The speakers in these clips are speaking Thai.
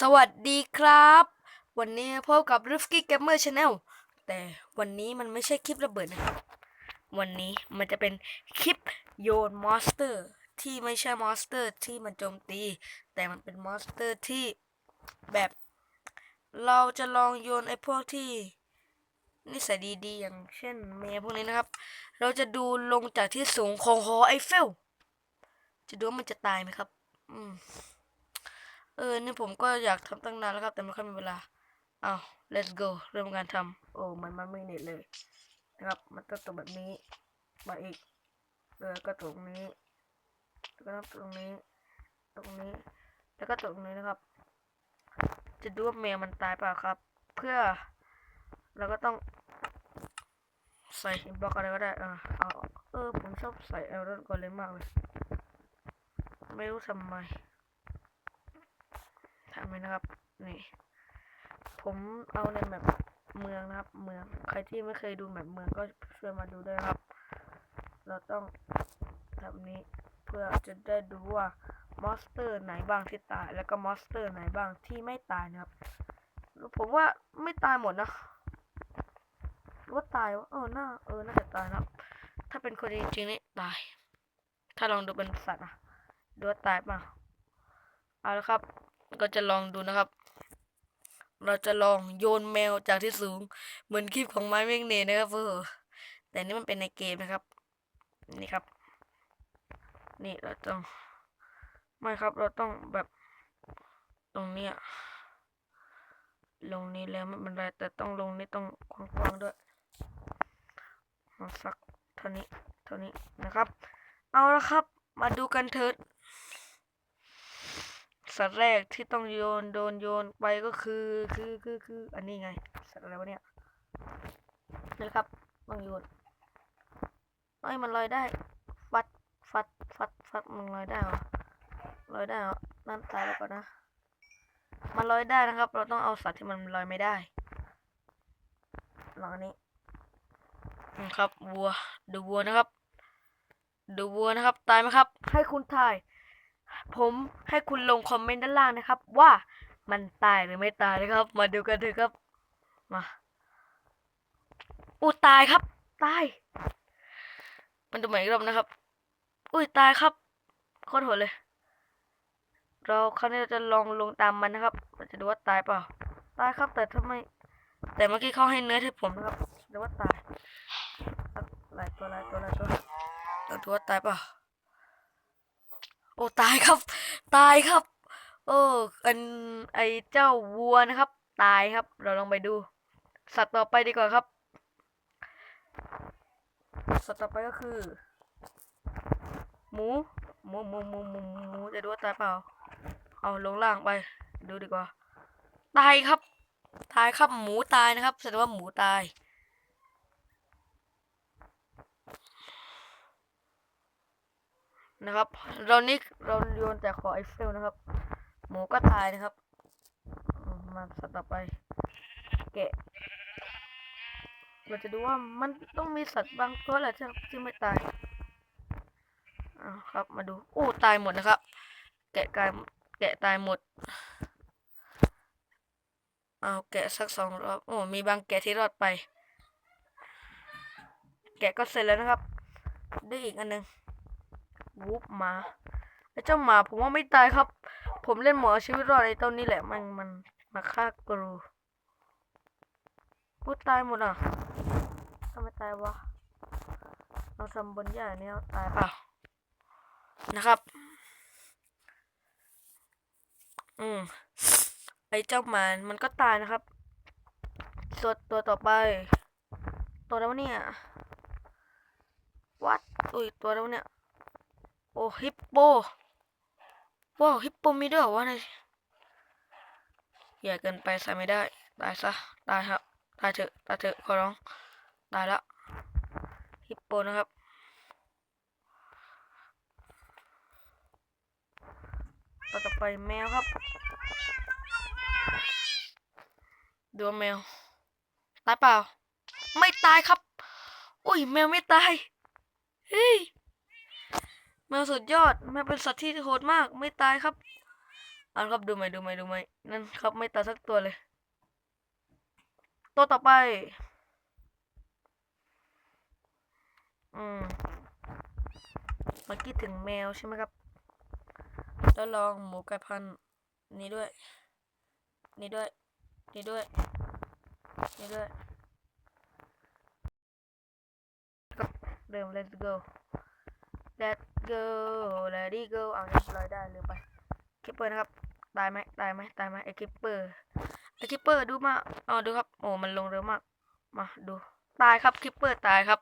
สวัสดีครับ วันนี้พบกับ r i f k y Gamer Channel แต่วันนี้มันไม่ใช่คลิประเบิดนะครับ วันนี้มันจะเป็นคลิปโยนมอนสเตอร์ ที่ไม่ใช่มอนสเตอร์ที่มันโจมตี แต่มันเป็นมอนสเตอร์ที่แบบ เราจะลองโยนไอ้พวกที่นิสัยดีๆ อย่างเช่นเมย์พวกนี้นะครับ เราจะดูลงจากที่สูงของหอไอเฟลจะดูว่ามันจะตายไหมครับ อืม เออ นี่ผมก็อยากทำตั้งนานแล้วครับ แต่ไม่ค่อยมีเวลาเอาว let's go เริ่มการทำโอ้ มันมันไม่เน็ตเลยนะครับ มันต้องตรงแบบนี้ มาอีกแล้วก็ตรงนี้แล้วก็ตรงนี้ ตรงนี้ แล้วก็ตรงนี้นะครับ จะดูว่าแมวมันตายเปล่าครับ เพื่อเราก็ต้องใส่บล็อกอะไรก็ได้อ่าเอาเออ ผมชอบใส่เอลรอนก่อนเลยมากเลย ไม่รู้ทำไม ทำไหมนะครับ นี่ ผมเอาในแบบเมืองนะครับ เมือง ใครที่ไม่เคยดูแบบเมืองก็ช่วยมาดูด้วยครับ เราต้องทำนี้เพื่อจะได้ดูว่ามอนสเตอร์ไหนบ้างที่ตาย แล้วก็มอนสเตอร์ไหนบ้างที่ไม่ตายนะครับ ผมว่าไม่ตายหมดนะว่าตายวะเออน่าเออน่าจะตายนะครับ ถ้าเป็นคนจริงๆนี่ตาย ถ้าลองดูเป็นสัตว์อะดูว่าตายเปล่าเอาละครับ ก็จะลองดูนะครับ เราจะลองโยนแมวจากที่สูง เหมือนคลิปของไม้เมกเนนะครับเออแต่นี่มันเป็นในเกมนะครับ นี่ครับ นี่เราต้องไม่ครับเราต้องแบบตรงเนี้ยลงนี้แล้วไม่เป็นไรแต่ต้องลงนี่ต้องกว้างๆด้วยมาสักเท่านี้เท่านี้นะครับ เอาละครับ มาดูกันเถิด สัตว์แรกที่ต้องโยนโดนโยนไปก็คือคือคือคืออันนี้ไง สัตว์อะไรวะเนี่ยนะครับต้องโยนเอ้ยมันลอยได้ ฟัดฟัดฟัดฟัดมันลอยได้เหรอลอยได้เหรอนั่นตายแล้วก่อนนะ มันลอยได้นะครับ เราต้องเอาสัตว์ที่มันลอยไม่ได้ลองอันนี้ครับวัวดูวัวนะครับ ดูวัวนะครับ ตายไหมครับ ให้คุณทาย ผมให้คุณลงคอมเมนต์ด้านล่างนะครับ ว่ามันตายหรือไม่ตายนะครับ มาดูกันเถอะครับ มาอู้ตายครับ ตาย มันดูใหม่อีกรอบนะครับ อุ้ยตายครับโคตรโหดเลย เราคราวนี้เราจะลองลงตามมันนะครับเราจะดูว่าตายเปล่า ตายครับแต่ทำไม แต่เมื่อกี้เขาให้เนื้อที่ผมนะครับดูว่าตายหลายตัวหลายตัวหลายตัวเราดูว่าตายเปล่า โอ้ตายครับ ตายครับ โอ้อันไอเจ้าวัวนะครับ ตายครับ เราลองไปดู สัตว์ต่อไปดีกว่าครับ สัตว์ต่อไปก็คือ หมูหมูหมูหมูหมูหมูจะดูว่าตายเปล่า เอาลงล่างไป ดูดีกว่า ตายครับ ตายครับหมูตายนะครับแสดงว่าหมูตาย นะครับ เรานี่เราโยนจากขอไอเฟลนะครับ หมูก็ตายนะครับ มาสัตว์ต่อไป แกะเราจะดูว่ามันต้องมีสัตว์บางตัวแหละที่ที่ไม่ตายอาครับมาดูโอ้ตายหมดนะครับ แกะกายแกะตายหมดเอาแกะสักสองรอบโอ้มีบางแกะที่รอดไป แกะก็เสร็จแล้วนะครับ ได้อีกอันหนึง วูบหมาไอ้เจ้าหมาผมว่าไม่ตายครับ ผมเล่นหมอชีวิตรอดไอ้ต้นนี้แหละมันมันมาฆ่ากรูกูตายหมดอะทำไมตายวะเราทำบนหญ้าเนี้ยตายเปล่านะครับ อืมไอ้เจ้าหมามันก็ตายนะครับตัวตัวต่อไป ตัวแล้วะเนี่ยวัดอุ้ยตัวแล้วะเนี่ย อ้ฮิปโปว้าวฮิปโปมีด้วยเหรอวะเนี่ยใหญ่เกินไปใส่ไม่ได้ ตายซะ ตายครับ ตายเถอะ ตายเถอะ ขอร้อง ตายละฮิปโปนะครับ ต่อต่อไปแมวครับ ดูแมว ตายเปล่า ไม่ตายครับ อุ้ยแมวไม่ตาย เฮ้ย แมวสุดยอดแมวเป็นสัตว์ที่โหดมาก ไม่ตายครับอาละครับดูไหมดูไหมดูไหมนั่นครับไม่ตายสักตัวเลย ตัวต่อไป อืมเมื่อกี้ถึงแมวใช่ไหมครับ แล้วลองหมูไก่พันนี้ด้วย นี่ด้วย นี่ด้วย นี่ด้วยเริ่ม let's go Let go let it go เอาเรียบร้อยได้ลืมไปคิปเปอร์นะครับ ตายไหมตายไหมตายไหมไอคิปเปอร์ไอคิปเปอร์ดูมาอ๋อดูครับ โอ้ มันลงเร็วมาก มาดู ตายครับคิปเปอร์ตายครับ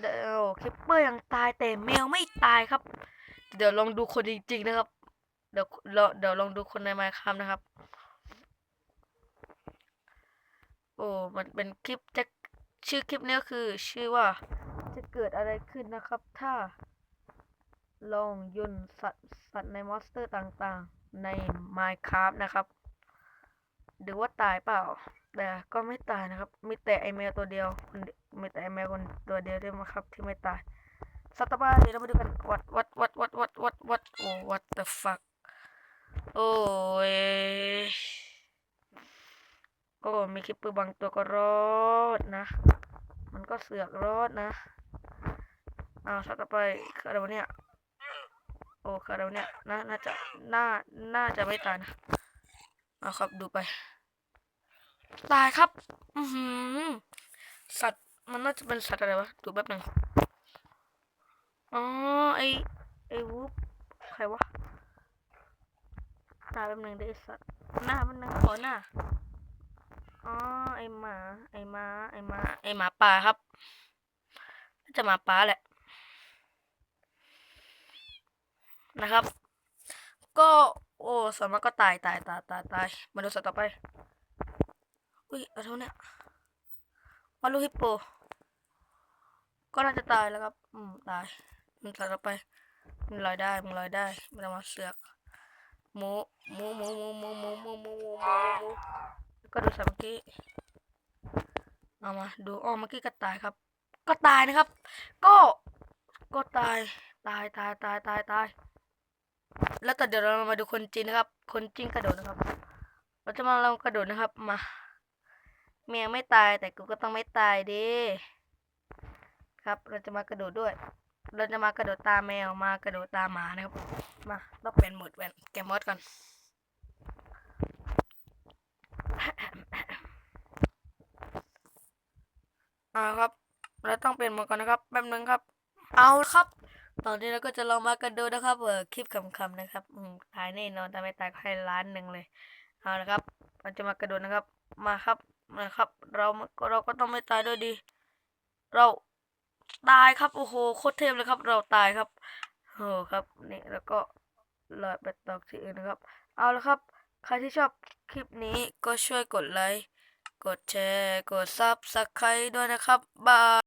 เดี๋ยวคิปเปอร์ยังตายแต่แมวไม่ตายครับ เดี๋ยวลองดูคนจริงๆนะครับ เดี๋ยวเดี๋ยวลองดูคนในไมค์ครับนะครับ โอ้ มันเป็นคลิปจะชื่อคลิปนี้ก็คือชื่อว่า เกิดอะไรขึ้นนะครับ ถ้า ลองยนสัตว์สัตว์ในมอสเตอร์ต่างๆ ใน Minecraft นะครับหรือว่าตายเปล่า แต่ก็ไม่ตายนะครับ มีแต่ไอแมวตัวเดียวคนมีแต่ไอแมวคนตัวเดียวที่มาครับ ที่ไม่ตายสัตว์ต่อไปเดี๋ยวเรามาดูกัน what what what what what what what โอ้ what the fuck โอ้ยโอ้มีคลิปปืนบางตัวก็รอดนะ มันก็เสือกรอดนะ อาสัตว์ต่อไปคาร์ดเนี่ยโอ้คาร์ดเนี่ยน่าน่าจะน่าน่าจะไม่ตายนะเอาครับดูไป ตายครับ อือหือสัตว์มันน่าจะเป็นสัตว์อะไรวะดูแป๊บหนึ่งอ๋อไอไอวูฟใครวะตายแป๊บหนึ่งได้สัตว์หน้ามันนึงขอหน้าอ๋อไอหมาไอหมาไอหมาไอหมาป่าครับจะหมาป่าแหละ นะครับ ก็โอ้ส่วนมากก็ตายตายตายตายตายมาดูสัตว์ต่อไป อุ้ยอะไรเนี่ยมาลูฮิปโป ก็น่าจะตายแล้วครับ อืมตายมันสัตว์ต่อไป มันลอยได้ มันลอยได้ม่ต้องมาเสือกหมูหมูหมูหมูหมูหมูหมูหมูหมูหมูหมูก็ดูสัตว์เมื่อกี้เอามาดูอ๋อเมื่อกี้ก็ตายครับ ก็ตายนะครับ ก็ ก็ตาย ตายตายตายตายตาย แล้วต่อเดี๋ยวเรามาดูคนจริงนะครับ คนจริงกระโดดนะครับ เราจะมาลองกระโดดนะครับ มา เมียไม่ตายแต่กูก็ต้องไม่ตายดิ ครับ เราจะมากระโดดด้วย เราจะมากระโดดตามแมว มากระโดดตามหมานะครับ มาต้องเป็นหมดแวนแกมอดก่อนเอาครับ เราต้องเปลี่ยนหมดก่อนนะครับ แป๊บนึงครับ เอาครับ ตอนนี้เราก็จะลองมากระโดดนะครับเออคลิปคำๆนะครับอืมตายแน่นอนแต่ไม่ตายก็ให้ล้านหนึ่งเลยเอาละครับเราจะมากระโดดนะครับ มาครับมาครับ เราเราก็ต้องไม่ตายด้วยดี เราตายครับโอ้โหโคตรเทพเลยครับ เราตายครับโอ้ครับนี่แล้วก็ลอยไปตกที่อื่นนะครับ เอาละครับ ใครที่ชอบคลิปนี้ก็ช่วยกดไลค์กดแชร์ กดซับสไครต์ด้วยนะครับ บาย